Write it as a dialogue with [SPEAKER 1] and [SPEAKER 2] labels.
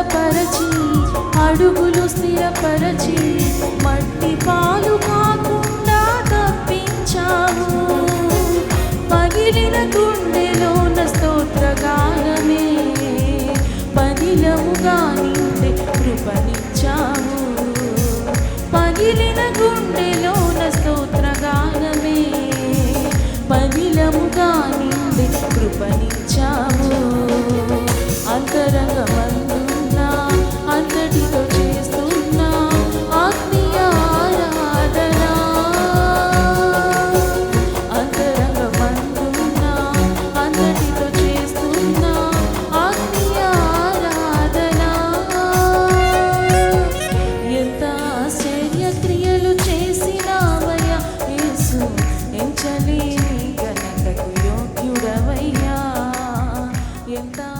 [SPEAKER 1] బలపరచి అడుగులు స్థిరపరచి మట్టి పాలు కాకుండా తప్పించావు. పగిలిన గుండెలోన స్తోత్రగానమే పదిలముగా నిండే కృపనిచ్చావు. పగిలిన గుండెలోన స్తోత్రగానమే పదిలముగా నిండే కృపనిచ్చావు. 아름다운